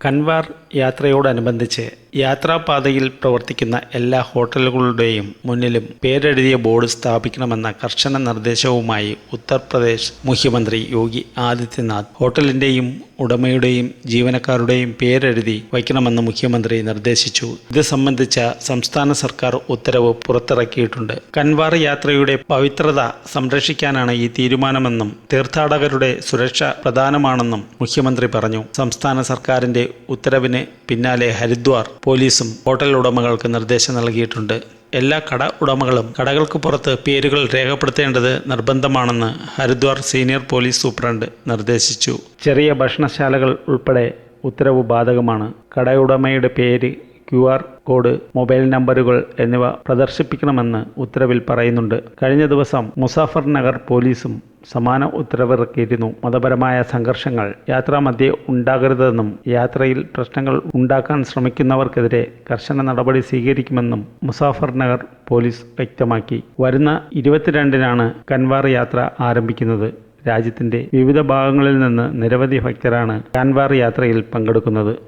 കൻവാർ യാത്രയോടനുബന്ധിച്ച് യാത്രാപാതയിൽ പ്രവർത്തിക്കുന്ന എല്ലാ ഹോട്ടലുകളുടെയും മുന്നിലും പേരെഴുതിയ ബോർഡ് സ്ഥാപിക്കണമെന്ന കർശന നിർദ്ദേശവുമായി ഉത്തർപ്രദേശ് മുഖ്യമന്ത്രി യോഗി ആദിത്യനാഥ് ഹോട്ടലിന്റെയും ഉടമയുടെയും ജീവനക്കാരുടെയും പേരെഴുതി വയ്ക്കണമെന്ന് മുഖ്യമന്ത്രി നിർദ്ദേശിച്ചു. ഇത് സംബന്ധിച്ച സംസ്ഥാന സർക്കാർ ഉത്തരവ് പുറത്തിറക്കിയിട്ടുണ്ട്. കൻവാർ യാത്രയുടെ പവിത്രത സംരക്ഷിക്കാനാണ് ഈ തീരുമാനമെന്നും തീർത്ഥാടകരുടെ സുരക്ഷ പ്രധാനമാണെന്നും മുഖ്യമന്ത്രി പറഞ്ഞു. സംസ്ഥാന സർക്കാരിന്റെ ഉത്തരവിന് പിന്നാലെ ഹരിദ്വാർ പോലീസും ഹോട്ടൽ ഉടമകൾക്ക് നിർദ്ദേശം നൽകിയിട്ടുണ്ട്. എല്ലാ കട ഉടമകളും കടകൾക്ക് പുറത്ത് പേരുകൾ രേഖപ്പെടുത്തേണ്ടത് നിർബന്ധമാണെന്ന് ഹരിദ്വാർ സീനിയർ പോലീസ് സൂപ്രണ്ട് നിർദ്ദേശിച്ചു. ചെറിയ ഭക്ഷണശാലകൾ ഉൾപ്പെടെ ഉത്തരവ് ബാധകമാണ്. കടയുടമയുടെ പേര് ക്യു ആർ കോഡ് മൊബൈൽ നമ്പറുകൾ എന്നിവ പ്രദർശിപ്പിക്കണമെന്ന് ഉത്തരവിൽ പറയുന്നുണ്ട്. കഴിഞ്ഞ ദിവസം മുസാഫർ നഗർ പോലീസും സമാന ഉത്തരവിറക്കിയിരുന്നു. മതപരമായ സംഘർഷങ്ങൾ യാത്രാമധ്യേ ഉണ്ടാകരുതെന്നും യാത്രയിൽ പ്രശ്നങ്ങൾ ഉണ്ടാക്കാൻ ശ്രമിക്കുന്നവർക്കെതിരെ കർശന നടപടി സ്വീകരിക്കുമെന്നും മുസാഫർ നഗർ പോലീസ് വ്യക്തമാക്കി. വരുന്ന ഇരുപത്തിരണ്ടിനാണ് കൻവാർ യാത്ര ആരംഭിക്കുന്നത്. രാജ്യത്തിന്റെ വിവിധ ഭാഗങ്ങളിൽ നിന്ന് നിരവധി ഭക്തരാണ് കാൻവാർ യാത്രയിൽ പങ്കെടുക്കുന്നത്.